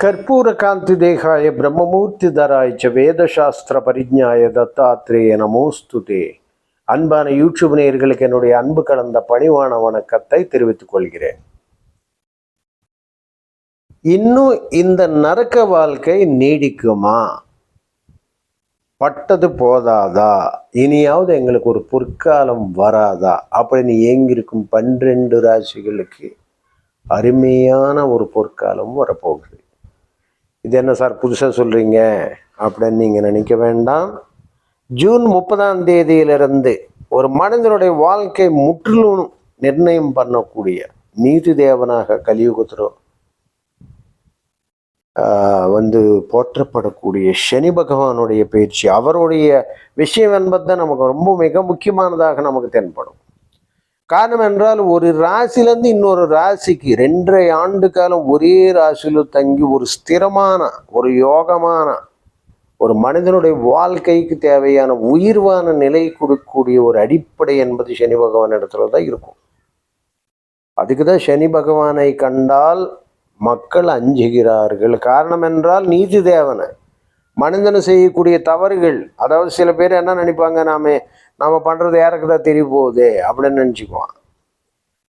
ಕರ್ಪೂರಕಾಂತಿ ದೇಹಾಯ பிரம்மமூர்த்திதராய ச வேதசாஸ்திர பரிஜாய தத்தாத்ரேய நமோஸ்துதே அன்பான யூடியூப் நேயர்களுக்கு என்னுடைய அன்பு கலந்த பணிவான வணக்கத்தை தெரிவித்துக் கொள்கிறேன் இன்னும் இந்த நரக்க வாழ்க்கை நீடிக்குமா பட்டது போதாதா? இனியாவது எங்களுக்கு ஒரு பொற்காலம் வராதா? அப்படின்னு ஏங்கிருக்கும் பன்னிரெண்டு ராசிகளுக்கு அருமையான ஒரு பொற்காலம் வரப்போகுது. இது என்ன சார் புதுசாக சொல்கிறீங்க அப்படின்னு நீங்கள் நினைக்க வேண்டாம். ஜூன் முப்பதாம் தேதியிலிருந்து ஒரு மனிதனுடைய வாழ்க்கை முற்றிலும் நிர்ணயம் பண்ணக்கூடிய நீதி தேவனாக கலியுகத்துறோம் வந்து போற்றப்படக்கூடிய சனி பகவானுடைய பயிற்சி அவருடைய விஷயம் என்பதுதான் நமக்கு ரொம்ப மிக முக்கியமானதாக நமக்கு தென்படும். காரணம் என்றால் ஒரு ராசிலேருந்து இன்னொரு ராசிக்கு ரெண்டரை ஆண்டு காலம் ஒரே ராசியில் தங்கி ஒரு ஸ்திரமான ஒரு யோகமான ஒரு மனிதனுடைய வாழ்க்கைக்கு தேவையான உயிர்வான நிலை கொடுக்கக்கூடிய ஒரு அடிப்படை என்பது சனி பகவான் இடத்துல தான் இருக்கும். அதுக்கு தான் சனி பகவானை கண்டால் மக்கள் அஞ்சுகிறார்கள். காரணம் என்றால் நீதி தேவனை மனிதன் செய்யக்கூடிய தவறுகள் அதாவது சில பேர் என்ன நினைப்பாங்க நாம நாம பண்றது யாருக்கு தான் தெரிய போகுது அப்படின்னு நினச்சிக்குவான்.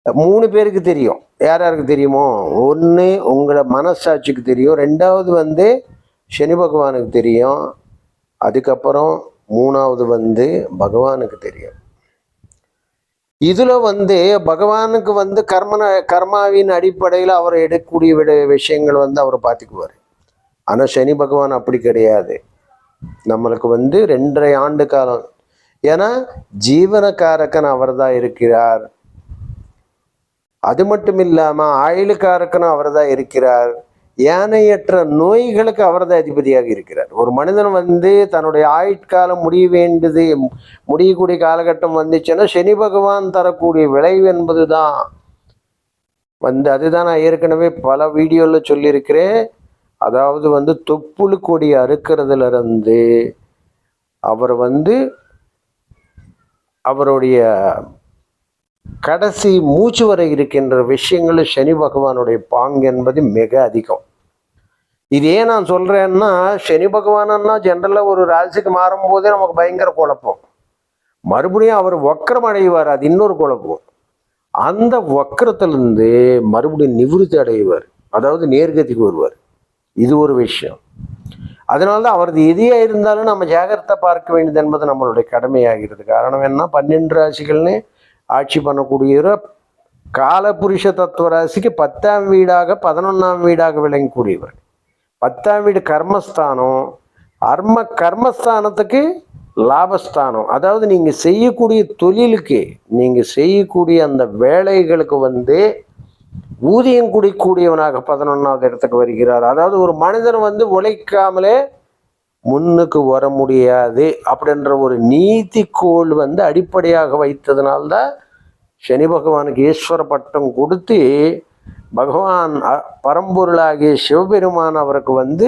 மூணு பேருக்கு தெரியும். யார் யாருக்கு தெரியுமோ? ஒன்று உங்களோட மனசாட்சிக்கு தெரியும். ரெண்டாவது வந்து சனி பகவானுக்கு தெரியும். அதுக்கப்புறம் மூணாவது வந்து பகவானுக்கு தெரியும். இதுல வந்து பகவானுக்கு வந்து கர்மன கர்மாவின் அடிப்படையில் அவர் எடுக்கக்கூடிய விட விஷயங்கள் வந்து அவர் பார்த்துக்குவார். ஆனால் சனி பகவான் அப்படி கிடையாது. நம்மளுக்கு வந்து ரெண்டரை ஆண்டு காலம். ஏன்னா ஜீவனக்காரக்கன் அவர் தான் இருக்கிறார். அது மட்டும் இல்லாமல் ஆயுளுக்காரக்கனும் அவர் தான் இருக்கிறார். யானையற்ற நோய்களுக்கு அவர் தான் அதிபதியாக இருக்கிறார். ஒரு மனிதன் வந்து தன்னுடைய ஆயுட்காலம் முடிய வேண்டியது முடியக்கூடிய காலகட்டம் வந்துச்சுன்னா சனி பகவான் தரக்கூடிய விளைவு என்பது தான் வந்து அதுதான் நான் ஏற்கனவே பல வீடியோவில் சொல்லியிருக்கிறேன். அதாவது வந்து தொப்புளு கொடி அறுக்கிறதுல இருந்து அவர் வந்து அவருடைய கடைசி மூச்சு வரை இருக்கின்ற விஷயங்கள் சனி பகவானுடைய பாங்கு என்பது மிக அதிகம். இது ஏன் நான் சொல்றேன்னா சனி பகவானன்னா ஜென்ரலாக ஒரு ராசிக்கு மாறும்போதே நமக்கு பயங்கர குழப்பம். மறுபடியும் அவர் வக்கரம் அடைவார் அது இன்னொரு குழப்பம். அந்த வக்கரத்திலிருந்து மறுபடியும் நிவிருத்தி அடைவார். அதாவது நேர்கதிக்கு வருவார். இது ஒரு விஷயம். அதனால்தான் அவரது எதியா இருந்தாலும் நம்ம ஜாகிரத்தை பார்க்க வேண்டியது என்பது நம்மளுடைய கடமையாகிறது. காரணம் என்ன? பன்னெண்டு ராசிகள்னு ஆட்சி பண்ணக்கூடியவர் காலபுருஷ தத்துவ ராசிக்கு பத்தாம் வீடாக பதினொன்றாம் வீடாக விளங்கக்கூடியவர். பத்தாம் வீடு கர்மஸ்தானம். அர்ம கர்மஸ்தானத்துக்கு லாபஸ்தானம். அதாவது நீங்கள் செய்யக்கூடிய தொழிலுக்கு நீங்கள் செய்யக்கூடிய அந்த வேலைகளுக்கு வந்து ஊதியம் குடிக்கூடியவனாக பதினொன்றாவது இடத்துக்கு வருகிறார். அதாவது ஒரு மனிதன் வந்து உழைக்காமலே முன்னுக்கு வர முடியாது அப்படின்ற ஒரு நீதிக்கோள் வந்து அடிப்படையாக வைத்ததுனால்தான் சனி பகவானுக்கு ஈஸ்வர பட்டம் கொடுத்து பகவான் பரம்பொருளாகிய சிவபெருமான் அவருக்கு வந்து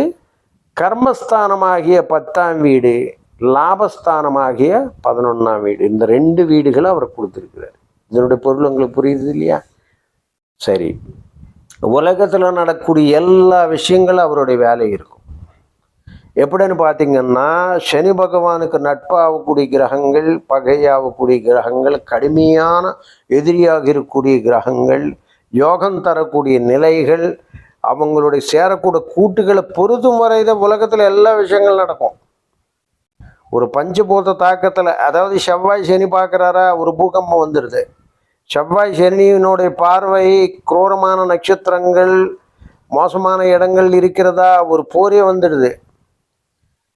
கர்மஸ்தானமாகிய பத்தாம் வீடு லாபஸ்தானமாகிய பதினொன்றாம் வீடு இந்த ரெண்டு வீடுகளை அவர் கொடுத்துருக்கிறார். இதனுடைய பொருள் உங்களுக்கு புரியுது இல்லையா? சரி. உலகத்தில் நடக்கக்கூடிய எல்லா விஷயங்களும் அவருடைய வேலை இருக்கும். எப்படின்னு பார்த்தீங்கன்னா சனி பகவானுக்கு நட்பாகக்கூடிய கிரகங்கள் பகையாகக்கூடிய கிரகங்கள் கடுமையான எதிரியாக இருக்கக்கூடிய கிரகங்கள் யோகம் தரக்கூடிய நிலைகள் அவங்களுடைய சேரக்கூட கூட்டுகளை பொருத்தும் வரைதான் உலகத்தில் எல்லா விஷயங்களும் நடக்கும். ஒரு பஞ்சபூத தாக்கத்தில் அதாவது செவ்வாய் சனி பார்க்குறாரா ஒரு பூகம்பம் வந்துடுது செவ்வாய் சனியினுடைய பார்வை குரூரமான நட்சத்திரங்கள் மோசமான இடங்கள் இருக்கிறதா ஒரு போரே வந்துடுது.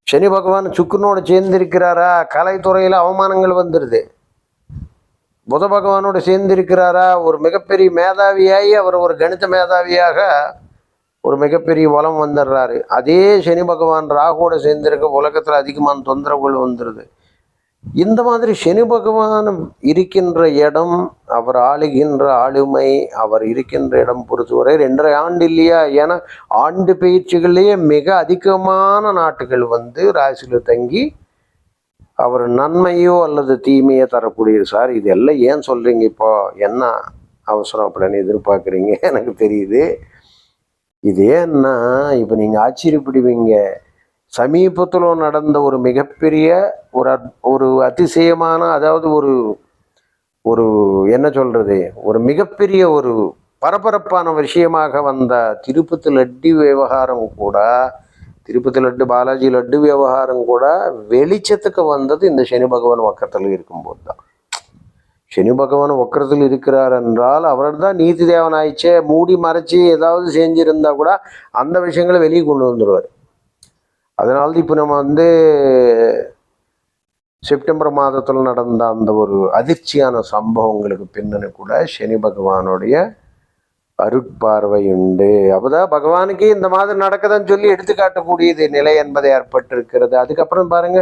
சனி பகவான் சுக்குனோடு சேர்ந்திருக்கிறாரா? கலைத்துறையில் அவமானங்கள் வந்துடுது புத பகவானோடு சேர்ந்திருக்கிறாரா? ஒரு மிகப்பெரிய மேதாவியாகி அவர் ஒரு கணித மேதாவியாக ஒரு மிகப்பெரிய வளம் வந்துடுறாரு. அதே சனி பகவான் ராகுவோட சேர்ந்திருக்க உலகத்தில் அதிகமான தொந்தரவுகள் வந்துடுது இந்த மாதிரி சனி பகவான் இருக்கின்ற இடம் அவர் ஆளுகின்ற ஆளுமை அவர் இருக்கின்ற இடம் பொறுத்தவரை ரெண்டரை ஆண்டு இல்லையா? ஏன்னா ஆண்டு பயிற்சிகள்லேயே மிக அதிகமான நாட்டுகள் வந்து ராசியில் தங்கி அவர் நன்மையோ அல்லது தீமையோ தரக்கூடிய சார். இது எல்லாம் ஏன் சொல்கிறீங்க இப்போ? என்ன அவசரம் அப்படின்னு எதிர்பார்க்குறீங்க? எனக்கு தெரியுது. இது ஏன்னா இப்போ நீங்கள் ஆச்சரியப்படுவீங்க. சமீபத்தில் நடந்த ஒரு மிகப்பெரிய ஒரு ஒரு அதிசயமான அதாவது ஒரு ஒரு என்ன சொல்கிறது ஒரு மிகப்பெரிய ஒரு பரபரப்பான விஷயமாக வந்த திருப்பதி லட்டு விவகாரம் கூட திருப்பதி லட்டு பாலாஜி லட்டு விவகாரம் கூட வெளிச்சத்துக்கு வந்தது இந்த சனி பகவான் வக்கத்தில் இருக்கும்போது தான். சனி பகவான் வக்கரத்தில் இருக்கிறார் என்றால் அவர் தான் நீதி தேவன் ஆயிடுச்சே மூடி மறைச்சி ஏதாவது செஞ்சிருந்தா கூட அந்த விஷயங்களை வெளியே கொண்டு வந்துடுவார் அதனால இப்போ நம்ம வந்து செப்டம்பர் மாதத்தில் நடந்த அந்த ஒரு அதிர்ச்சியான சம்பவங்களுக்கு பின்னணி கூட சனி பகவானுடைய அருட்பார்வை உண்டு. அப்பதான் பகவானுக்கு இந்த மாதிரி நடக்குதுன்னு சொல்லி எடுத்துக்காட்டக்கூடியது நிலை என்பது ஏற்பட்டிருக்கிறது. அதுக்கப்புறம் பாருங்க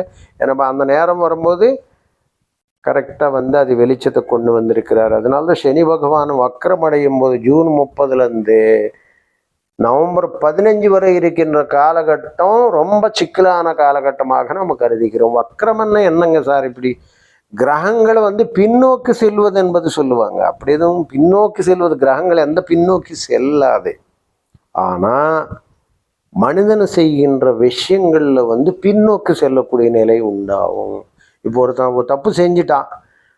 நம்ம அந்த நேரம் வரும்போது கரெக்டாக வந்து அது வெளிச்சத்தை கொண்டு வந்திருக்கிறார். அதனால சனி பகவான் வக்கரமடையும் போது ஜூன் முப்பதுலேருந்து நவம்பர் பதினஞ்சு வரை இருக்கின்ற காலகட்டம் ரொம்ப சிக்கலான காலகட்டமாக நம்ம கருதிக்கிறோம் வக்கரம்னா என்னங்க சார் இப்படி? கிரகங்களை வந்து பின்னோக்கி செல்வது என்பது சொல்லுவாங்க. அப்படி எதுவும் பின்னோக்கி செல்வது கிரகங்கள் எந்த பின்னோக்கி செல்லாது. ஆனால் மனிதன் செய்கின்ற விஷயங்களில் வந்து பின்னோக்கி செல்லக்கூடிய நிலை உண்டாகும். இப்போ ஒருத்தன் ஒரு தப்பு செஞ்சிட்டான்.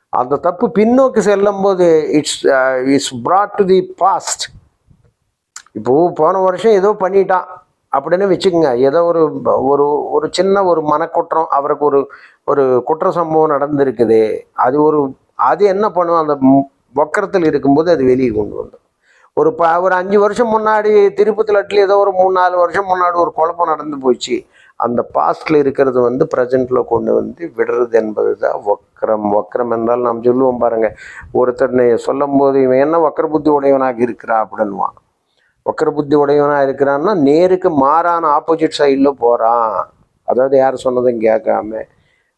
அந்த தப்பு பின்னோக்கி செல்லும்போது it's it's brought to the past இப்போ போன வருஷம் ஏதோ பண்ணிட்டான் அப்படின்னு வச்சுக்கோங்க. ஏதோ ஒரு ஒரு ஒரு சின்ன ஒரு மனக்குற்றம் அவருக்கு ஒரு ஒரு குற்ற சம்பவம் நடந்திருக்குது. அது ஒரு அது என்ன பண்ணும்? அந்த ம்- வக்கரத்தில் இருக்கும்போது அது வெளியே கொண்டு வந்துடும். ஒரு ப ஒரு அஞ்சு வருஷம் முன்னாடி திருப்பதி லட்டில் ஏதோ ஒரு மூணு நாலு வருஷம் முன்னாடி ஒரு குழப்பம் நடந்து போச்சு. அந்த பாஸ்டில் இருக்கிறது வந்து ப்ரெசென்ட்ல கொண்டு வந்து விடுறது என்பது தான் வக்கரம். வக்கரம் என்றால் நாம் சொல்லுவோம் பாருங்கள் ஒருத்தர் சொல்லும் போது இவன் என்ன வக்கர புத்தி உடையவனாக இருக்கிறா அப்படின்வான் வக்கர புத்தி உடையவனா இருக்கிறான்னா நேருக்கு மாறான ஆப்போசிட் சைடில் போகிறான் அதாவது யார் சொன்னதும் கேட்காம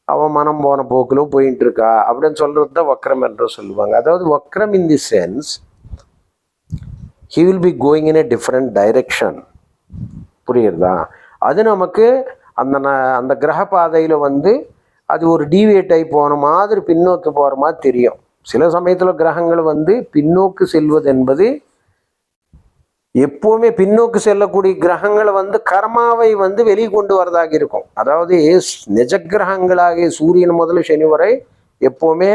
அவன் மனம் போன போக்கில் போயிட்டு இருக்கா அப்படின்னு சொல்கிறது தான் வக்ரம் என்று சொல்லுவாங்க. அதாவது வக்ரம் in the sense he will be going in a different direction புரியுறதா அது நமக்கு அந்த ந- அந்த கிரக பாதையில் வந்து அது ஒரு டீவியேட் ஆகி போன மாதிரி பின்னோக்கி போகிற மாதிரி தெரியும். சில சமயத்தில் கிரகங்கள் வந்து பின்னோக்கு செல்வது என்பது எப்பவுமே பின்னோக்கு செல்லக்கூடிய கிரகங்களை வந்து கர்மாவை வந்து வெளியே கொண்டு வரதாக இருக்கும். அதாவது நிஜ கிரகங்களாகிய சூரியன் முதல்ல சனி வரை எப்பவுமே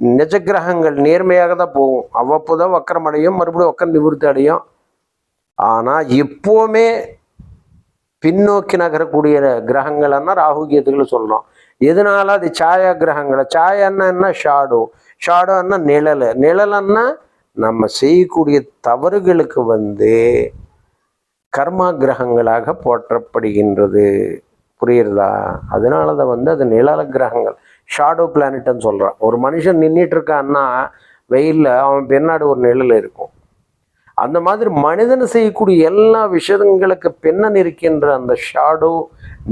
நிஜ கிரகங்கள் நேர்மையாக தான் போகும். அவ்வப்போதான் வக்கரம் அடையும் மறுபடியும் வக்கரம் நிவர்த்தி அடையும். ஆனால் எப்போவுமே பின்னோக்கி நகரக்கூடிய கிரகங்கள்னா ராகு கேதுகளை சொல்லணும் எதனால? அது சாயா கிரகங்களை. சாயான்னா என்ன? ஷாடோ. ஷாடோன்னா நிழல். நிழலன்னா நம்ம செய்யக்கூடிய தவறுகளுக்கு வந்து கர்மா கிரகங்களாக போற்றப்படுகின்றது. புரியுறதா? அதனால தான் வந்து அது நிழல கிரகங்கள். ஷாடோ பிளானட்னு சொல்கிறான் ஒரு மனுஷன் நின்றுட்டு இருக்கான்னா வெயிலில் அவன் பின்னாடி ஒரு நிழல் இருக்கும். அந்த மாதிரி மனிதன் செய்யக்கூடிய எல்லா விஷயங்களுக்கு பின்னன் இருக்கின்ற அந்த shadow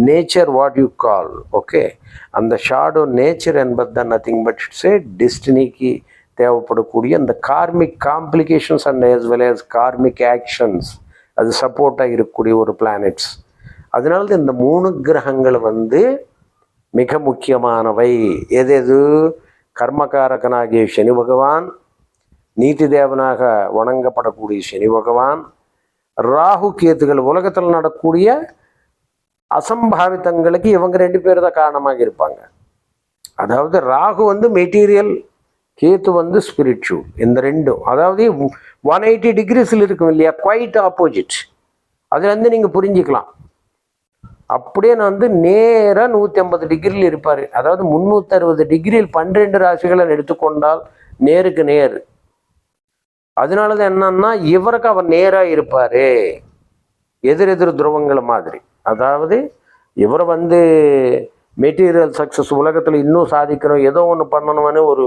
nature what you call okay அந்த ஷாடோ நேச்சர் என்பது தான் நத்திங் பட் இட்ஸ் ஏ டெஸ்டினிக்கு தேவைப்படக்கூடிய அந்த karmic complications and as well as karmic actions அது சப்போர்ட்டாக இருக்கக்கூடிய ஒரு பிளானட்ஸ் அதனால தான் இந்த மூணு கிரகங்கள் வந்து மிக முக்கியமானவை. எது எது? கர்மகாரகனாகிய சனி பகவான் நீதி தேவனாக வணங்கப்படக்கூடிய சனி பகவான் ராகு கேத்துகள் உலகத்தில் நடக்கக்கூடிய அசம்பாவிதங்களுக்கு இவங்க ரெண்டு பேர் தான் காரணமாக இருப்பாங்க. அதாவது ராகு வந்து மெட்டீரியல் கேத்து வந்து ஸ்பிரிச்சுவல் இந்த ரெண்டும். அதாவது ஒன் எயிட்டி டிகிரிஸில் இருக்கும் இல்லையா? குவைட் ஆப்போசிட் அதுலேருந்து நீங்கள் புரிஞ்சுக்கலாம். அப்படியே நான் வந்து நேராக நூற்றி ஐம்பது டிகிரியில் இருப்பார். அதாவது முந்நூற்றறுபது டிகிரியில் பன்னிரெண்டு ராசிகளை எடுத்துக்கொண்டால் நேருக்கு நேர். அதனால தான் என்னன்னா இவருக்கு அவர் நேராக இருப்பார். எதிர் எதிர் துருவங்கள் மாதிரி. அதாவது இவர் வந்து மெட்டீரியல் சக்ஸஸ் உலகத்தில் இன்னும் சாதிக்கணும் ஏதோ ஒன்று பண்ணணும்னு ஒரு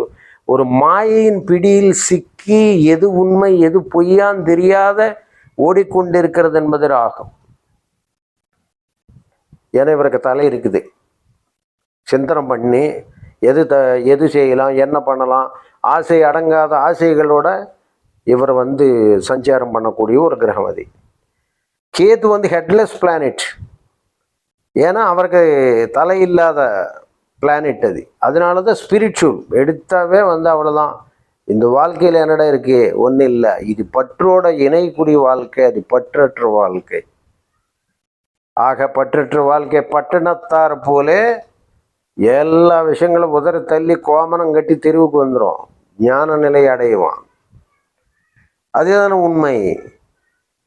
ஒரு மாயையின் பிடியில் சிக்கி எது உண்மை எது பொய்யான்னு தெரியாத ஓடிக்கொண்டிருக்கிறது என்பது ராகம். ஏன்னா இவருக்கு தலை இருக்குது. சிந்தனம் பண்ணி எது த எது செய்யலாம் என்ன பண்ணலாம் ஆசை அடங்காத ஆசைகளோட இவர் வந்து சஞ்சாரம் பண்ணக்கூடிய ஒரு கிரகம் அது கேது வந்து ஹெட்லெஸ் பிளானட் ஏன்னா அவருக்கு தலை இல்லாத பிளானெட் அது. அதனால தான் ஸ்பிரிச்சுவல் எடுத்தாவே வந்து அவ்வளோதான் இந்த வாழ்க்கையில் என்னடா இருக்கு? ஒன்றும் இல்லை. இது பற்றோட இணைக்கூடிய வாழ்க்கை அது பற்றற்ற வாழ்க்கை. ஆக பற்றற்ற வாழ்க்கை பட்டணத்தார் போலே எல்லா விஷயங்களும் உதற தள்ளி கோமனம் கட்டி தெருவுக்கு வந்துடும் ஞான நிலை அடைவான். அதுதான உண்மை.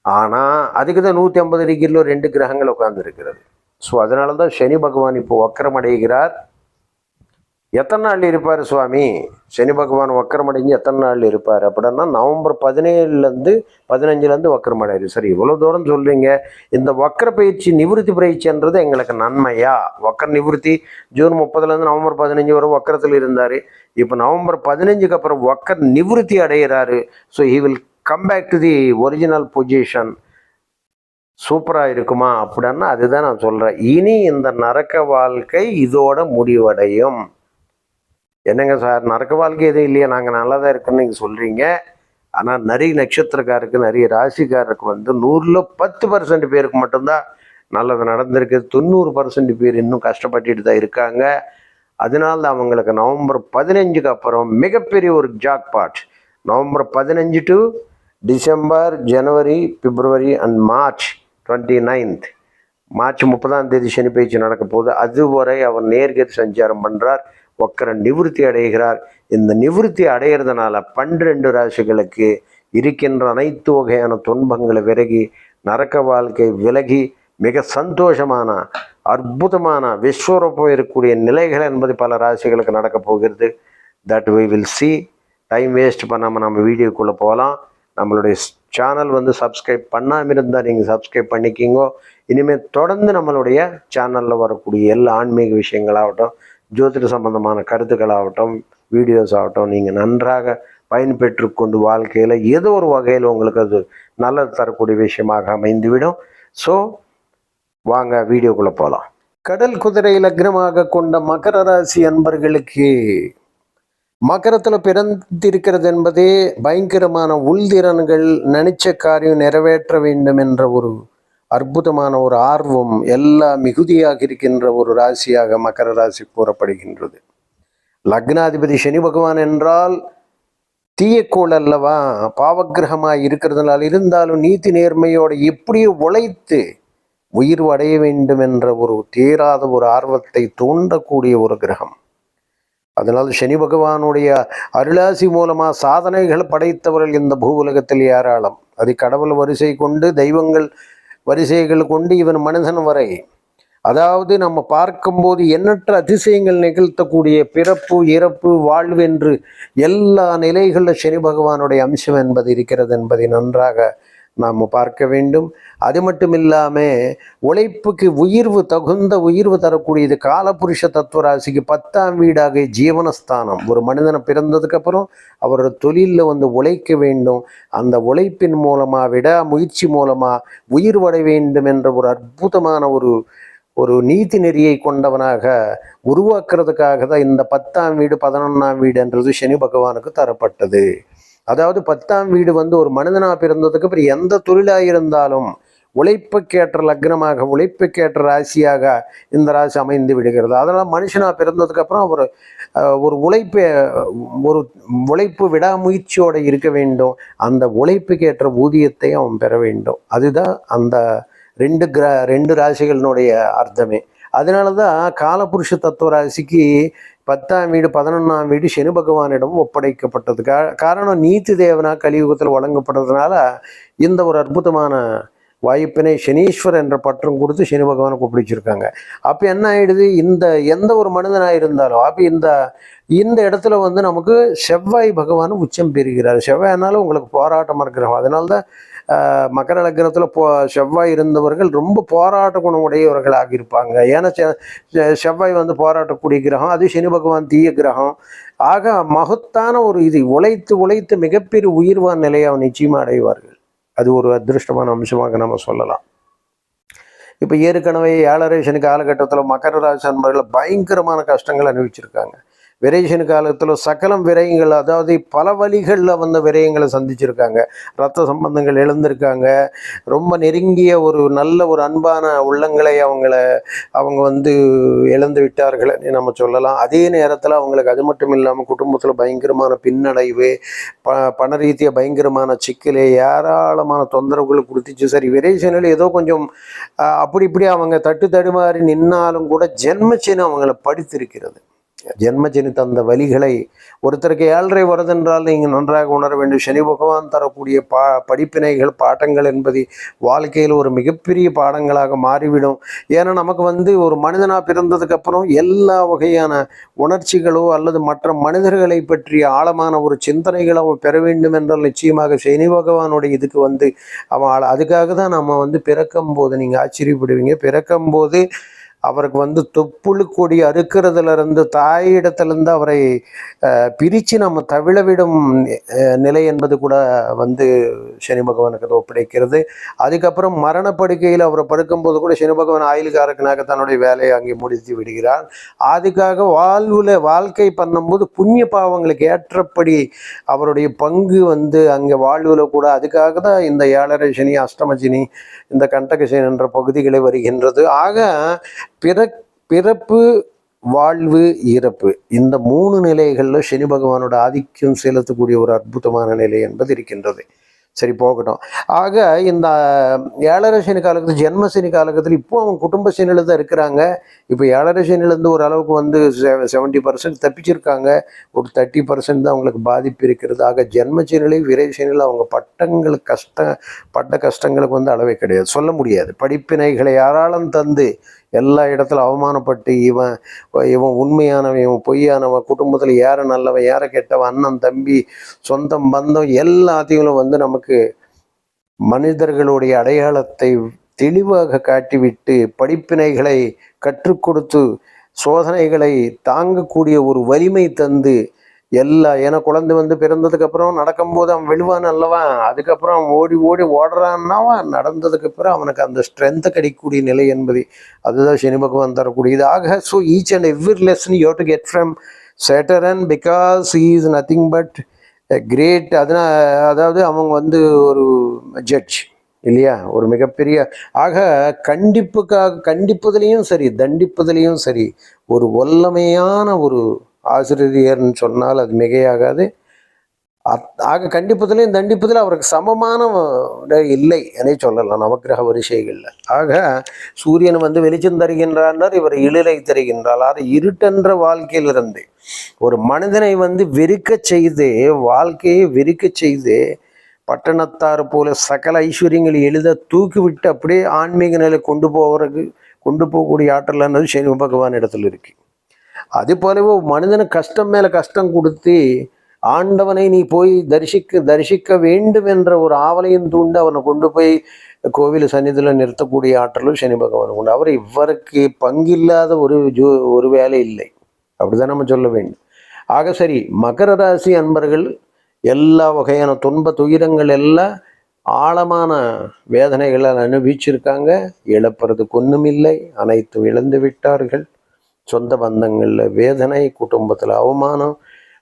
ஆனால் அதுக்கு தான் நூற்றி ஐம்பது டிகிரியில் ரெண்டு கிரகங்கள் உட்கார்ந்துருக்கிறது. ஸோ அதனால தான் சனி பகவான் இப்போ வக்கரம் அடைகிறார். எத்தனை நாள் இருப்பார் சுவாமி? சனி பகவான் வக்கரமடைஞ்சு எத்தனை நாள் இருப்பார்? அப்படின்னா நவம்பர் பதினேழுலேருந்து பதினஞ்சுலேருந்து வக்கரம் சரி இவ்வளோ தூரம் சொல்கிறீங்க இந்த வக்கர பயிற்சி நிவிருத்தி பயிற்சின்றது எங்களுக்கு நன்மையா? வக்கர நிவிருத்தி ஜூன் முப்பதுலேருந்து நவம்பர் பதினஞ்சு வரை வக்கரத்தில் இருந்தார். இப்போ நவம்பர் பதினஞ்சுக்கு அப்புறம் வக்கர் நிவிருத்தி அடைகிறாரு. So he will come back to the original position சூப்பராக இருக்குமா? அப்படின்னா அதுதான் நான் சொல்கிறேன் இனி இந்த நரக்க வாழ்க்கை இதோட முடிவடையும். என்னங்க சார் நரக்க வாழ்க்கை எதுவும் இல்லையா? நாங்கள் நல்லா தான் இருக்குன்னு நீங்கள் சொல்கிறீங்க ஆனால் நிறைய நட்சத்திரக்காருக்கு நிறைய ராசிக்காரருக்கு வந்து நூறில் பத்து பர்சன்ட் பேருக்கு மட்டும்தான் நல்லது நடந்திருக்கு. தொண்ணூறு பர்சன்ட் பேர் இன்னும் கஷ்டப்பட்டுட்டு தான் இருக்காங்க. அதனால தான் அவங்களுக்கு நவம்பர் பதினஞ்சுக்கு அப்புறம் மிகப்பெரிய ஒரு ஜாக்பாட் நவம்பர் பதினஞ்சு to December January February and March twenty ninth March முப்பதாம் தேதி சனி பயிற்சி நடக்க போகுது. அதுவரை அவர் நேர்கதி சஞ்சாரம் பண்ணுறார் ஒக்கர நிவிருத்தி அடைகிறார். இந்த நிவிருத்தி அடைகிறதுனால பன்னிரெண்டு ராசிகளுக்கு இருக்கின்ற அனைத்து வகையான துன்பங்களை விலகி நரக்க வாழ்க்கை விலகி மிக சந்தோஷமான அற்புதமான விஸ்வரூபம் இருக்கக்கூடிய நிலைகள் என்பது பல ராசிகளுக்கு நடக்க போகிறது. That we will see time waste பண்ணாமல் நம்ம வீடியோக்குள்ளே போகலாம். நம்மளுடைய சேனல் வந்து சப்ஸ்கிரைப் பண்ணாமல் இருந்தால் நீங்கள் சப்ஸ்கிரைப் பண்ணிக்கிங்கோ. இனிமேல் தொடர்ந்து நம்மளுடைய சேனலில் வரக்கூடிய எல்லா ஆன்மீக விஷயங்களாகட்டும் ஜோதிட சம்பந்தமான கருத்துக்களாகட்டும் வீடியோஸ் ஆகட்டும் நீங்கள் நன்றாக பயன்பெற்று கொண்டு வாழ்க்கையில் ஏதோ ஒரு வகையில் உங்களுக்கு அது நல்லது தரக்கூடிய விஷயமாக அமைந்துவிடும். ஸோ வாங்க வீடியோக்குள்ளே போகலாம் கடல் குதிரை லக்னமாக கொண்ட மகர ராசி அன்பர்களுக்கு மகரத்தில் பிறந்திருக்கிறது என்பதே பயங்கரமான உள்திறன்கள் நினைச்ச காரியம் நிறைவேற்ற வேண்டும் என்ற ஒரு அற்புதமான ஒரு ஆர்வம் எல்லா மிகுதியாக இருக்கின்ற ஒரு ராசியாக மகர ராசி கூறப்படுகின்றது. லக்னாதிபதி சனி பகவான் என்றால் தீயக்கோள் அல்லவா? பாவக்கிரகமாக இருக்கிறதுனால இருந்தாலும் நீதி நேர்மையோட எப்படி உழைத்து உயிர் அடைய வேண்டும் என்ற ஒரு தேராத ஒரு ஆர்வத்தை தூண்டக்கூடிய ஒரு கிரகம். அதனால் சனி பகவானுடைய அருளாசி மூலமாக சாதனைகள் படைத்தவர்கள் இந்த பூ உலகத்தில் ஏராளம். அது கடவுள் வரிசை கொண்டு தெய்வங்கள் வரிசைகள் கொண்டு இவன் மனிதன் வரை. அதாவது நம்ம பார்க்கும்போது எண்ணற்ற அதிசயங்கள் நிகழ்த்தக்கூடிய பிறப்பு இறப்பு வாழ்வு என்று எல்லா நிலைகளில் சனி பகவானுடைய அம்சம் என்பது இருக்கிறது என்பதை நன்றாக நாம் பார்க்க வேண்டும். அது மட்டும் இல்லாமல் உழைப்புக்கு உயிர்வு தகுந்த உயிர்வு தரக்கூடியது காலபுருஷ தத்துவ ராசிக்கு பத்தாம் வீடாக ஜீவனஸ்தானம். ஒரு மனிதனை பிறந்ததுக்கப்புறம் அவரோட தொழிலில் வந்து உழைக்க வேண்டும். அந்த உழைப்பின் மூலமாக விட முயற்சி மூலமாக உயிர்வடை வேண்டும் என்ற ஒரு அற்புதமான ஒரு ஒரு நீதி நெறியை கொண்டவனாக உருவாக்குறதுக்காக தான் இந்த பத்தாம் வீடு பதினொன்றாம் வீடுன்றது சனி பகவானுக்கு தரப்பட்டது. அதாவது பத்தாம் வீடு வந்து ஒரு மனிதனாக பிறந்ததுக்கு அப்புறம் எந்த தொழிலாக இருந்தாலும் உழைப்புக்கேற்ற லக்னமாக உழைப்புக்கேற்ற ராசியாக இந்த ராசி அமைந்து விடுகிறது. அதனால் மனுஷனாக பிறந்ததுக்கப்புறம் ஒரு ஒரு உழைப்பை ஒரு உழைப்பு விடாமுயற்சியோடு இருக்க வேண்டும். அந்த உழைப்புக்கேற்ற ஊதியத்தை அவன் பெற வேண்டும். அதுதான் அந்த ரெண்டு கிர ரெண்டு ராசிகளினுடைய அர்த்தமே. அதனால தான் காலபுருஷ தத்துவ ராசிக்கு பத்தாம் வீடு பதினொன்றாம் வீடு சனி பகவானிடம் ஒப்படைக்கப்பட்டது. காரணம் நீதி தேவனா கலியுகத்தில் வழங்கப்படுறதுனால இந்த ஒரு அற்புதமான வாய்ப்பினை சனீஸ்வர் என்ற பற்றம் கொடுத்து சனி பகவானை கூப்பிடிச்சிருக்காங்க. அப்போ என்ன ஆயிடுது? இந்த எந்த ஒரு மனிதனாக இருந்தாலும் அப்போ இந்த இந்த இடத்துல வந்து நமக்கு செவ்வாய் பகவான் உச்சம் பெறுகிறார். செவ்வாய்னால உங்களுக்கு போராட்டமாக இருக்கிறோம் அதனால்தான் மகர லக்னத்தில் போ செவ்வாய் இருந்தவர்கள் ரொம்ப போராட்ட குணமுடையவர்களாக இருப்பாங்க. ஏன்னா செ- செவ்வாய் வந்து போராட்டக்கூடிய கிரகம் அது சனி பகவான் தீய கிரகம். ஆக மகத்தான ஒரு இது உழைத்து உழைத்து மிகப்பெரிய உயிர்வான் நிலையை அவன் நிச்சயமாக அடைவார்கள். அது ஒரு அதிருஷ்டமான அம்சமாக நம்ம சொல்லலாம். இப்போ ஏற்கனவே ஏழரை சனி காலகட்டத்தில் மகர ராசி அன்பர்களை பயங்கரமான கஷ்டங்கள் அனுபவிச்சிருக்காங்க. விரேசன் காலத்தில் சகலம் விரயங்கள் அதாவது பல வழிகளில் வந்த விரயங்களை சந்திச்சிருக்காங்க. ரத்த சம்பந்தங்கள் எழுந்திருக்காங்க ரொம்ப நெருங்கிய ஒரு நல்ல ஒரு அன்பான உள்ளங்களை அவங்கள அவங்க வந்து இழந்து விட்டார்கள் நம்ம சொல்லலாம். அதே நேரத்தில் அவங்களுக்கு அது மட்டும் இல்லாமல் குடும்பத்தில் பயங்கரமான பின்னடைவு ப பண ரீதியாக பயங்கரமான சிக்கல் ஏராளமான தொந்தரவுகளை கொடுத்துச்சு. சரி விரேசனில் ஏதோ கொஞ்சம் அப்படி இப்படி அவங்க தட்டு தடுமாறி நின்னாலும் கூட ஜென்மச்சின்னு அவங்கள படித்திருக்கிறது. ஜென்மஜனி தந்த வழிகளை ஒருத்தருக்கு ஏழரை வருதென்றால் நீங்கள் நன்றாக உணர வேண்டும். சனி பகவான் தரக்கூடிய பா படிப்பினைகள் பாடங்கள் என்பது வாழ்க்கையில் ஒரு மிகப்பெரிய பாடங்களாக மாறிவிடும். ஏன்னா நமக்கு வந்து ஒரு மனிதனாக பிறந்ததுக்கப்புறம் எல்லா வகையான உணர்ச்சிகளோ அல்லது மற்ற மனிதர்களை பற்றிய ஆழமான ஒரு சிந்தனைகள் அவன் பெற வேண்டும் என்றால் நிச்சயமாக சனி பகவானுடைய இதுக்கு வந்து அவன் அதுக்காக தான் நம்ம வந்து பிறக்கும் போது நீங்கள் ஆச்சரியப்படுவீங்க. பிறக்கும் போது அவருக்கு வந்து தொப்புளு கொடி அறுக்கிறதுலேருந்து தாயிடத்திலிருந்து அவரை பிரித்து நம்ம தவிழவிடும் நிலை என்பது கூட வந்து சனி பகவானுக்கு அது ஒப்படைக்கிறது. அதுக்கப்புறம் மரணப்படுக்கையில் அவரை படுக்கும்போது கூட சனி பகவான் ஆயுள்காரக்கனாக தன்னுடைய வேலையை அங்கே முடித்து விடுகிறார். அதுக்காக வாழ்வில் வாழ்க்கை பண்ணும்போது புண்ணிய பாவங்களுக்கு ஏற்றபடி அவருடைய பங்கு வந்து அங்கே வாழ்வில் கூட அதுக்காக தான் இந்த ஏழரை சனி அஷ்டம சனி இந்த கண்டக சனி என்ற பகுதிகளை வருகின்றது. ஆக பிற பிறப்பு வாழ்வு இறப்பு. இந்த மூணு நிலைகளில் சனி பகவானோட ஆதிக்கம் செலுத்தக்கூடிய ஒரு அற்புதமான நிலை என்பது இருக்கின்றது. சரி போகட்டும். ஆக இந்த ஏழரை சனி காலகட்டத்தில் ஜென்ம சனி காலகட்டத்தில் இப்போ அவங்க குடும்ப சனியில் தான் இருக்கிறாங்க. இப்போ ஏழரை சனிலேருந்து ஒரு அளவுக்கு வந்து செவன்ட்டி பர்சன்ட் தப்பிச்சிருக்காங்க. ஒரு தேர்ட்டி பர்சன்ட் தான் அவங்களுக்கு பாதிப்பு இருக்கிறது. ஆக ஜென்ம சனிலை விரை சனியில் அவங்க பட்டங்களுக்கு கஷ்டம் பட்ட கஷ்டங்களுக்கு வந்து அளவே கிடையாது. சொல்ல முடியாது. படிப்பினைகளை யாராலும் தந்து எல்லா இடத்துல அவமானப்பட்டு இவன் இவன் உண்மையானவன் இவன் பொய்யானவன் குடும்பத்தில் யார நல்லவன் யார கெட்டவன் அண்ணன் தம்பி சொந்தம் பந்தம் எல்லாத்தையும் வந்து நமக்கு மனிதர்களுடைய அடையாளத்தை தெளிவாக காட்டிவிட்டு படிப்பினைகளை கற்றுக் கொடுத்து சோதனைகளை தாங்கக்கூடிய ஒரு வலிமை தந்து எல்லா ஏன்னா குழந்தை வந்து பிறந்ததுக்கு அப்புறம் நடக்கும்போது அவன் விழுவான் அல்லவா அதுக்கப்புறம் அவன் ஓடி ஓடி ஓடுறான்னாவா? நடந்ததுக்கு அப்புறம் அவனுக்கு அந்த ஸ்ட்ரென்த்தை கிடைக்கக்கூடிய நிலை என்பது அதுதான் சனி பகவான் தரக்கூடியது ஆக so each and every lesson you to get from Saturn because he is nothing but great அதனால் அதாவது அவங்க வந்து ஒரு ஜட்ஜ் இல்லையா? ஒரு மிகப்பெரிய ஆக கண்டிப்புக்காக கண்டிப்பதுலேயும் சரி தண்டிப்பதுலேயும் சரி ஒரு வல்லமையான ஒரு ஆசிரியர்னு சொன்னால் அது மிகையாகாது. அத்- ஆக கண்டிப்பதிலையும் தண்டிப்பதில் அவருக்கு சமமான இல்லை என சொல்லலாம் நவக்கிரக வரிசைகளில். ஆக சூரியன் வந்து வெளிச்சம் தருகின்றார் இவர் இழிலை தருகின்றார் அது இருட்டென்ற வாழ்க்கையிலிருந்து ஒரு மனிதனை வந்து வெறுக்க செய்து வாழ்க்கையை வெறுக்க செய்து பட்டணத்தார் போல சகல ஐஸ்வர்யங்களை எளிதாக தூக்கிவிட்டு அப்படியே ஆன்மீக நிலை கொண்டு போகிறதுக்கு கொண்டு போகக்கூடிய ஆற்றல் என்னது சனி பகவான் இடத்துல இருக்கு. அது போலவே மனிதனு கஷ்டம் மேல கஷ்டம் கொடுத்து ஆண்டவனை நீ போய் தரிசிக்க தரிசிக்க வேண்டும் என்ற ஒரு ஆவலையும் தூண்டு அவனை கொண்டு போய் கோவில் சன்னிதியில் நிறுத்தக்கூடிய ஆற்றலும் சனி பகவான் உண்டு. அவர் இவருக்கு பங்கில்லாத ஒரு ஜோ ஒரு வேலை இல்லை. அப்படிதான் நம்ம சொல்ல வேண்டும். ஆக சரி மகர ராசி அன்பர்கள் எல்லா வகையான துன்ப துயரங்கள் எல்லாம் ஆழமான வேதனைகளை அனுபவிச்சிருக்காங்க. இழப்புறதுக்கு ஒன்றும் இல்லை அனைத்தும் இழந்து விட்டார்கள். சொந்த பந்தங்களில் வேதனை குடும்பத்தில் அவமானம்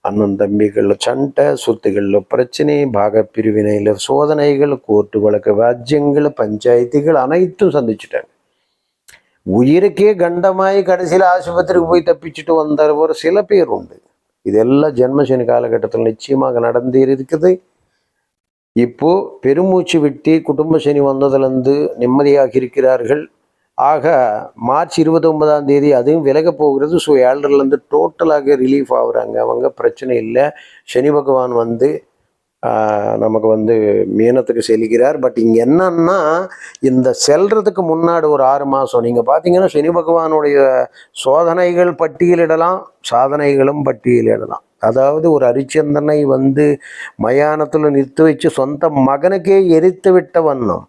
அண்ணன் தம்பிகளில் சண்டை சொத்துகளில் பிரச்சனை பாக பிரிவினையில் சோதனைகள் கோர்ட்டு வழக்கு ராஜ்யங்கள் பஞ்சாயத்துகள் அனைத்தும் சந்திச்சுட்டாங்க. உயிருக்கே கண்டமாய் கடைசியில் ஆஸ்பத்திரிக்கு போய் தப்பிச்சுட்டு வந்த ஒரு சில பேர் உண்டு. இதெல்லாம் ஜென்மசனி காலகட்டத்தில் நிச்சயமாக நடந்து இருக்குது. இப்போ பெருமூச்சு விட்டு குடும்ப சனி வந்ததுலேருந்து நிம்மதியாக இருக்கிறார்கள். ஆக மார்ச் இருபத்தி ஒன்பதாம் தேதி அதுவும் விலக போகிறது. ஸோ ஏழரிலேருந்து டோட்டலாக ரிலீஃப் ஆகுறாங்க. அவங்க பிரச்சனை இல்லை. சனி பகவான் வந்து நமக்கு வந்து மீனத்துக்கு செலுகிறார். பட் இங்கே என்னன்னா இந்த செல்றதுக்கு முன்னாடி ஒரு ஆறு மாதம் நீங்கள் பார்த்தீங்கன்னா சனி பகவானுடைய சோதனைகள் பட்டியலிடலாம் சாதனைகளும் பட்டியலிடலாம். அதாவது ஒரு அரிச்சந்தனை வந்து மயானத்தில் நிறுத்தி வச்சு சொந்த மகனுக்கே எரித்து விட்ட வண்ணம்.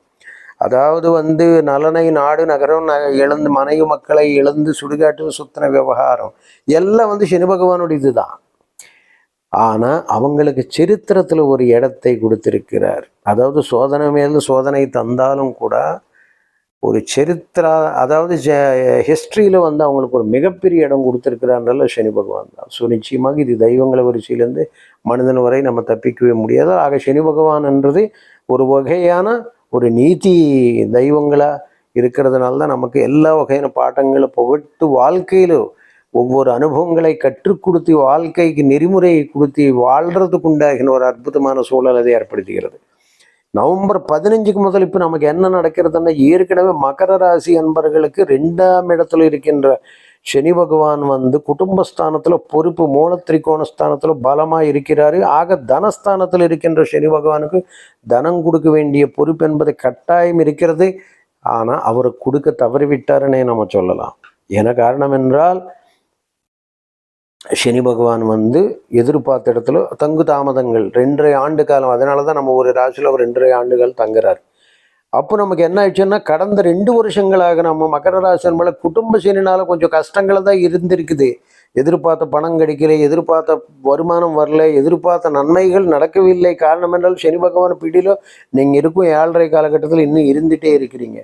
அதாவது வந்து நலனை நாடு நகரம் ந- மனைவி மக்களை எழுந்து சுடுகாட்டு சுத்தின விவகாரம் எல்லாம் வந்து சனி பகவானுடைய இதுதான். ஆனால் அவங்களுக்கு சரித்திரத்தில் ஒரு இடத்தை கொடுத்திருக்கிறார். அதாவது சோதனை மேல் சோதனை தந்தாலும் கூட ஒரு சரித்திரா அதாவது ஹிஸ்ட்ரியில் வந்து அவங்களுக்கு ஒரு மிகப்பெரிய இடம் கொடுத்துருக்கிறான்றல சனி பகவான் தான். ஸோ நிச்சயமாக இது தெய்வங்களை வரிசையிலேருந்து மனிதன் வரை நம்ம தப்பிக்கவே முடியாது. ஆக சனி பகவான்ன்றது ஒரு வகையான ஒரு நீதி தெய்வங்களாக இருக்கிறதுனால தான் நமக்கு எல்லா வகையான பாட்டங்களை புகட்டு வாழ்க்கையில் ஒவ்வொரு அனுபவங்களை கற்றுக் கொடுத்து வாழ்க்கைக்கு நெறிமுறையை கொடுத்து வாழ்கிறதுக்கு உண்டாகின ஒரு அற்புதமான சூழல் அதை ஏற்படுத்துகிறது. நவம்பர் பதினஞ்சுக்கு முதல் இப்போ நமக்கு என்ன நடக்கிறதுன்னா ஏற்கனவே மகர ராசி அன்பர்களுக்கு ரெண்டாம் இடத்துல இருக்கின்ற சனி பகவான் வந்து குடும்பஸ்தானத்தில் பொறுப்பு மூல திரிகோண ஸ்தானத்துல பலமா இருக்கிறாரு. ஆக தனஸ்தானத்தில் இருக்கின்ற சனி பகவானுக்கு தனம் கொடுக்க வேண்டிய பொறுப்பு என்பது கட்டாயம் இருக்கிறது. ஆனால் அவர் கொடுக்க தவறிவிட்டாருன்னே நம்ம சொல்லலாம். என காரணம் என்றால் சனி பகவான் வந்து எதிர்பார்த்த இடத்துல தங்கு தாமதங்கள் ரெண்டரை ஆண்டு காலம். அதனால தான் நம்ம ஒரு ராசியில் ஒரு ரெண்டரை ஆண்டுகள் தங்குறாரு. அப்போ நமக்கு என்ன ஆயிடுச்சுன்னா கடந்த ரெண்டு வருஷங்களாக நம்ம மகர ராசி குடும்ப சனினால கொஞ்சம் கஷ்டங்கள் தான் இருந்திருக்குது. எதிர்பார்த்த பணம் கிடைக்கல எதிர்பார்த்த வருமானம் வரல எதிர்பார்த்த நன்மைகள் நடக்கவில்லை. காரணம் என்றால் சனி பகவான் பிடியிலோ நீங்கள் இருக்கும் ஏழரை காலகட்டத்தில் இன்னும் இருந்துகிட்டே இருக்கிறீங்க.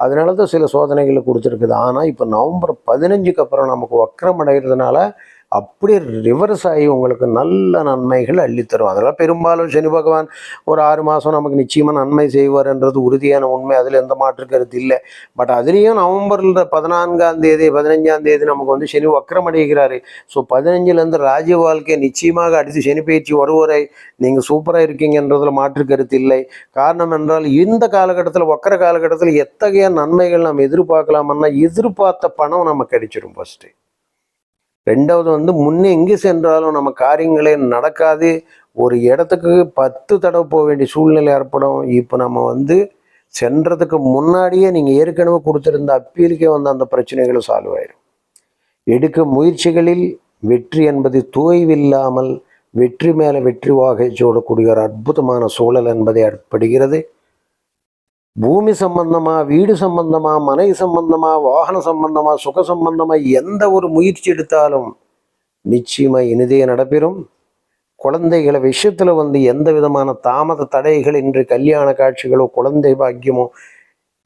அதனால தான் சில சோதனைகளை கொடுத்துருக்குது. ஆனால் இப்போ நவம்பர் பதினஞ்சுக்கு அப்புறம் நமக்கு வக்கரம் அடைகிறதுனால அப்படியே ரிவர்ஸ் ஆகி உங்களுக்கு நல்ல நன்மைகள் அள்ளித்தரும். அதெல்லாம் பெரும்பாலும் சனி பகவான் ஒரு ஆறு மாதம் நமக்கு நிச்சயமாக நன்மை செய்வார்ன்றது உறுதியான உண்மை. அதில் எந்த மாற்று கருத்து இல்லை. பட் அதுலேயும் நவம்பரில் பதினான்காம் தேதி பதினஞ்சாம் தேதி நமக்கு வந்து சனி வக்கரம் அடைகிறாரு. ஸோ பதினஞ்சுலேருந்து ராஜ வாழ்க்கை நிச்சயமாக அடுத்து சனி பயிற்சி வருவரை நீங்கள் சூப்பராக இருக்கீங்கன்றதுல மாற்று கருத்து இல்லை. காரணம் என்றால் இந்த காலகட்டத்தில் வக்கர காலகட்டத்தில் எத்தகைய நன்மைகள் நம்ம எதிர்பார்க்கலாமன்னா எதிர்பார்த்த பணம் நமக்கு கிடைச்சிரும் ஃபஸ்ட்டு ரெண்டாவது வந்து முன்னே எங்கே சென்றாலும் நம்ம காரியங்களே நடக்காது. ஒரு இடத்துக்கு பத்து தடவை போக வேண்டிய சூழ்நிலை ஏற்படும். இப்போ நம்ம வந்து சென்றதுக்கு முன்னாடியே நீங்கள் ஏற்கனவே கொடுத்துருந்த அப்பீலுக்கே வந்து அந்த பிரச்சனைகளும் சால்வ் ஆயிடும் எடுக்க முயற்சிகளில் வெற்றி என்பது தோய்வில்லாமல் வெற்றி மேலே வெற்றி வாகை சூடக்கூடிய ஒரு அற்புதமான சூழல் என்பதை ஏற்படுகிறது. பூமி சம்பந்தமா வீடு சம்பந்தமா மனை சம்பந்தமா வாகன சம்பந்தமா சுக சம்பந்தமா எந்த ஒரு முயற்சி எடுத்தாலும் நிச்சயமா இனிதே நடைபெறும். குழந்தைகளை விஷயத்துல வந்து எந்த விதமான தாமத தடைகள் இன்று கல்யாண காட்சிகளோ குழந்தை பாக்கியமோ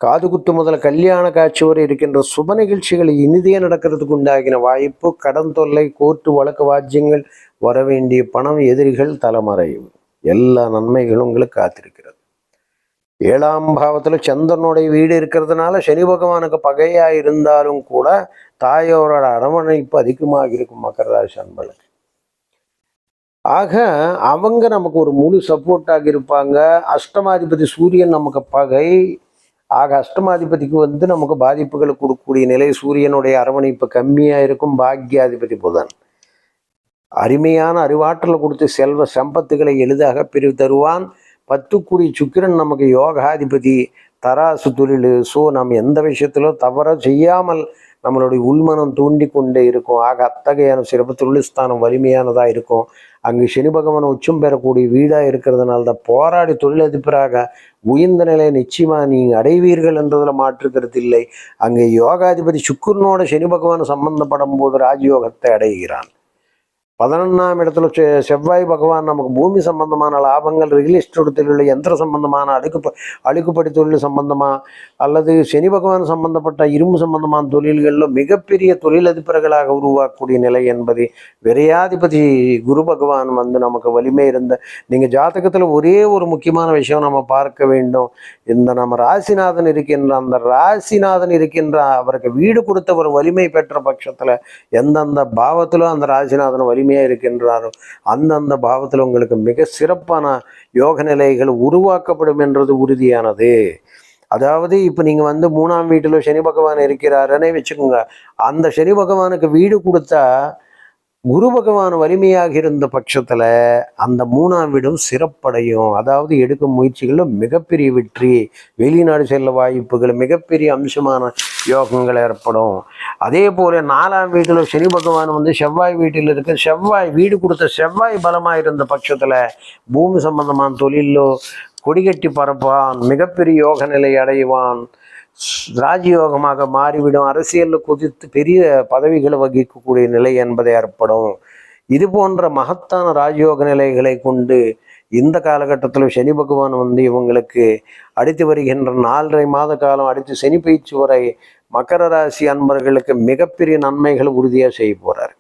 காது குத்து முதல்ல கல்யாண காட்சி வரை இருக்கின்ற சுப நிகழ்ச்சிகள் இனிதே நடக்கிறதுக்கு உண்டாகின வாய்ப்பு கடன் தொல்லை கோர்ட்டு வழக்கு வாஜ்யங்கள் வர வேண்டிய பணம் எதிரிகள் தலைமறையும் எல்லா நன்மைகளும் உங்களுக்கு காத்திருக்கிறது. ஏழாம் பாவத்துல சந்திரனுடைய வீடு இருக்கிறதுனால சனி பகவானுக்கு பகையா இருந்தாலும் கூட தாயோரோட அரவணைப்பு அதிகமாக இருக்கும் மகர ராசி அன்பளுக்கு ஆக அவங்க நமக்கு ஒரு முழு சப்போர்ட்டாக இருப்பாங்க. அஷ்டமாதிபதி சூரியன் நமக்கு பகை. ஆக அஷ்டமாதிபதிக்கு வந்து நமக்கு பாதிப்புகளை கொடுக்கக்கூடிய நிலை சூரியனுடைய அரவணைப்பு கம்மியா இருக்கும். பாக்யாதிபதி புதன். அருமையான அறிவாற்றலை கொடுத்து செல்வ சம்பத்துகளை எளிதாக பிரிவு தருவான். பத்துக்குடி சுக்கிரன் நமக்கு யோகாதிபதி. தராசு தொழில். ஸோ நாம் எந்த விஷயத்திலும் தவற செய்யாமல் நம்மளுடைய உள்மனம் தூண்டி கொண்டே இருக்கும். ஆக அத்தகையான சிறப்பு தொழில்ஸ்தானம் வலிமையானதாக இருக்கும். அங்கு சனி பகவான் உச்சம் பெறக்கூடிய வீடாக இருக்கிறதுனால தான் போராடி தொழிலதிபராக உயர்ந்த நிலையை நிச்சயமாக நீங்கள் அடைவீர்கள் என்றதில் மாற்றுக்கிறது இல்லை. அங்கே யோகாதிபதி சுக்குரனோட சனி பகவான் சம்பந்தப்படும் போது ராஜயோகத்தை அடைகிறான். பதினொன்றாம் இடத்துல செ- செவ்வாய் பகவான் நமக்கு பூமி சம்பந்தமான லாபங்கள் ரியல் எஸ்டேட் தொழில் யந்திர சம்பந்தமான அடுக்கு அழுக்குப்படி தொழில் சம்பந்தமாக அல்லது சனி பகவான் சம்பந்தப்பட்ட இரும்பு சம்பந்தமான தொழில்களில் மிகப்பெரிய தொழிலதிபர்களாக உருவாக்கக்கூடிய நிலை என்பது விரையாதிபதி குரு பகவான் வந்து நமக்கு வலிமை இருந்த நீங்கள் ஜாதகத்தில் ஒரே ஒரு முக்கியமான விஷயம் நம்ம பார்க்க வேண்டும். இந்த நம்ம ராசிநாதன் இருக்கின்ற அந்த ராசிநாதன் இருக்கின்ற அவருக்கு வீடு கொடுத்தவர் வலிமை பெற்ற பட்சத்தில் எந்தெந்த பாவத்திலும் அந்த ராசிநாதன் உரிமையாக இருக்கின்றாரோ? அந்தந்த பாவத்தில் உங்களுக்கு மிக சிறப்பான யோக நிலைகள் உருவாக்கப்படும் என்றது உறுதியானது. அதாவது இப்போ நீங்கள் வந்து மூணாம் வீட்டில் சனி பகவான் இருக்கிறாருன்னே வச்சுக்கோங்க. அந்த சனி பகவானுக்கு வீடு கொடுத்தா குரு பகவான் வலிமையாக இருந்த பட்சத்தில் அந்த மூணாம் வீடும் சிறப்படையும். அதாவது எடுக்கும் முயற்சிகளில் மிகப்பெரிய வெற்றி வெளிநாடு செல்ல வாய்ப்புகள் மிகப்பெரிய அம்சமான யோகங்கள் ஏற்படும். அதே போல நாலாம் வீட்டில் சனி பகவான் வந்து செவ்வாய் வீட்டில் இருக்க செவ்வாய் வீடு கொடுத்த செவ்வாய் பலமாக இருந்த பட்சத்தில் பூமி சம்பந்தமான தொழிலோ கொடிகட்டி பறப்பான் மிகப்பெரிய யோக நிலை அடைவான். ராஜயோகமாக மாறிவிடும். அரசியலில் குதித்து பெரிய பதவிகளை வகிக்கக்கூடிய நிலை என்பது ஏற்படும். இது போன்ற மகத்தான ராஜயோக நிலைகளை கொண்டு இந்த காலகட்டத்தில் சனி பகவான் வந்து இவங்களுக்கு அடித்து வருகின்ற நாலரை மாத காலம் அடுத்து சனி பயிற்சி வரை மகர ராசி அன்பர்களுக்கு மிகப்பெரிய நன்மைகள் உறுதியாக செய்ய போகிறார்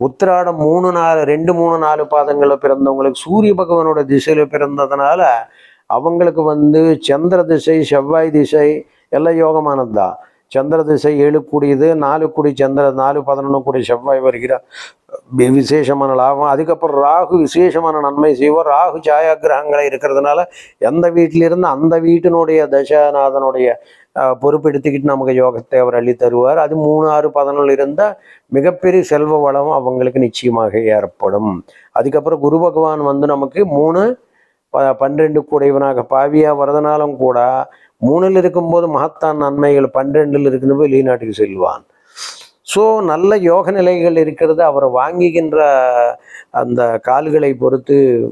உத்திராடம் மூணு நாலு ரெண்டு மூணு நாலு பாதங்களில் பிறந்தவங்களுக்கு சூரிய பகவானோட திசையில் பிறந்ததுனால அவங்களுக்கு வந்து சந்திர திசை செவ்வாய் திசை எல்லாம் யோகமானது தான் சந்திர திசை ஏழு கூடியது நாலு கூடி சந்திர நாலு பதினொன்று கூடி செவ்வாய் வருகிறார் விசேஷமான லாபம். அதுக்கப்புறம் ராகு விசேஷமான நன்மை செய்வோம் ராகு சாயா கிரகங்களை இருக்கிறதுனால எந்த வீட்டிலிருந்து அந்த வீட்டினுடைய தசாநாதனுடைய அஹ், பொறுப்பெடுத்துக்கிட்டு நமக்கு யோகத்தை அவர் அள்ளி தருவார். அது மூணு ஆறு பதினொன்று இருந்தால் மிகப்பெரிய செல்வ வளம் அவங்களுக்கு நிச்சயமாக ஏற்படும். அதுக்கப்புறம் குரு பகவான் வந்து நமக்கு மூணு ப பன்னிரெண்டு கூடையவனாக பாவியாக வரதுனாலும் கூட மூணில் இருக்கும்போது மகத்தான் நன்மைகள் பன்னிரெண்டில் இருக்கும்போது வெளிநாட்டுக்கு செல்வான். ஸோ நல்ல யோக நிலைகள் இருக்கிறது. அவர் வாங்குகின்ற அந்த கால்களை பொறுத்து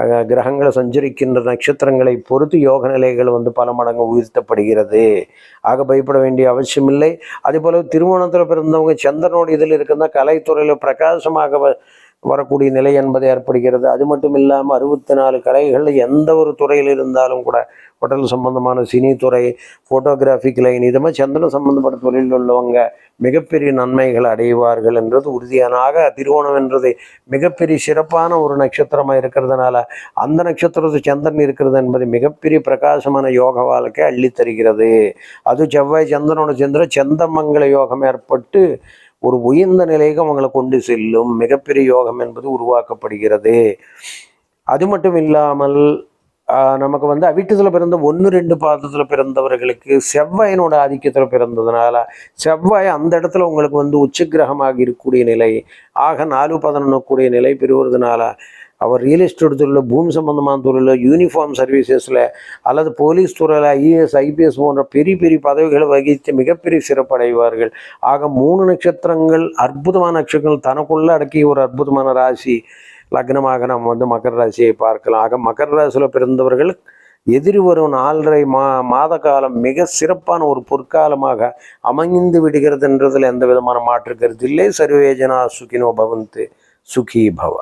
கிரகங்களை சஞ்சரிக்கின்ற நட்சத்திரங்களை பொறுத்து யோக நிலைகள் வந்து பல மடங்கு உயர்த்தப்படுகிறது. ஆக பயப்பட வேண்டிய அவசியமில்லை. அதே போல திருமணத்தில் பிறந்தவங்க சந்திரனோட இதில் இருக்கிறதா கலைத்துறையில் பிரகாசமாக வ- வரக்கூடிய நிலை என்பது ஏற்படுகிறது. அது மட்டும் இல்லாமல் அறுபத்தி நாலு கலைகளில் எந்த ஒரு துறையில் இருந்தாலும் கூட ஹோட்டல் சம்பந்தமான சினி துறை ஃபோட்டோகிராஃபிக் லைன் இது மாதிரி சந்திரன் சம்பந்தப்பட்ட தொழிலில் உள்ளவங்க மிகப்பெரிய நன்மைகள் அடைவார்கள் என்றது உறுதியானாக திருவோணம் என்றது மிகப்பெரிய சிறப்பான ஒரு நட்சத்திரமாக இருக்கிறதுனால அந்த நட்சத்திரத்து சந்திரன் இருக்கிறது என்பது மிகப்பெரிய பிரகாசமான யோக வாழ்க்கை அள்ளித் தருகிறது அது செவ்வாய் சந்திரனோட சந்திர செந்தமங்கல யோகம் ஏற்பட்டு ஒரு உயர்ந்த நிலைக்கு அவங்களை கொண்டு செல்லும் மிகப்பெரிய யோகம் என்பது உருவாக்கப்படுகிறது. அது மட்டும் இல்லாமல் நமக்கு வந்து அவிட்டத்தில் பிறந்த ஒன்று ரெண்டு பாதத்தில் பிறந்தவர்களுக்கு செவ்வாயினோட ஆதிக்கத்தில் பிறந்ததுனால செவ்வாய் அந்த இடத்துல உங்களுக்கு வந்து உச்சக்கிரகமாக இருக்கக்கூடிய நிலை ஆக நாலு பதினொன்று கூடிய நிலை பெறுவதனால அவர் ரியல் எஸ்டேட் துறையில் பூமி சம்பந்தமான துறையில் யூனிஃபார்ம் சர்வீசஸில் அல்லது போலீஸ் துறையில் ஐஏஎஸ் ஐபிஎஸ் போன்ற பெரிய பெரிய பதவிகளை வகித்து மிகப்பெரிய சிறப்படைவார்கள். ஆக மூணு நட்சத்திரங்கள் அற்புதமான நட்சத்திரங்கள் தனக்குள்ள அடக்கிய ஒரு அற்புதமான ராசி. லக்னமாக நம்ம வந்து மகர ராசியை பார்க்கலாம். ஆக மகர ராசியில் பிறந்தவர்கள் எதிரி வரும் நாலரை மா மாத காலம் மிக சிறப்பான ஒரு பொற்காலமாக அமைந்து விடுகிறது என்றதில் எந்த விதமான மாற்று கருத்து இல்லை. சர்வேஜனா சுகினோ பவந்து சுகி பவ.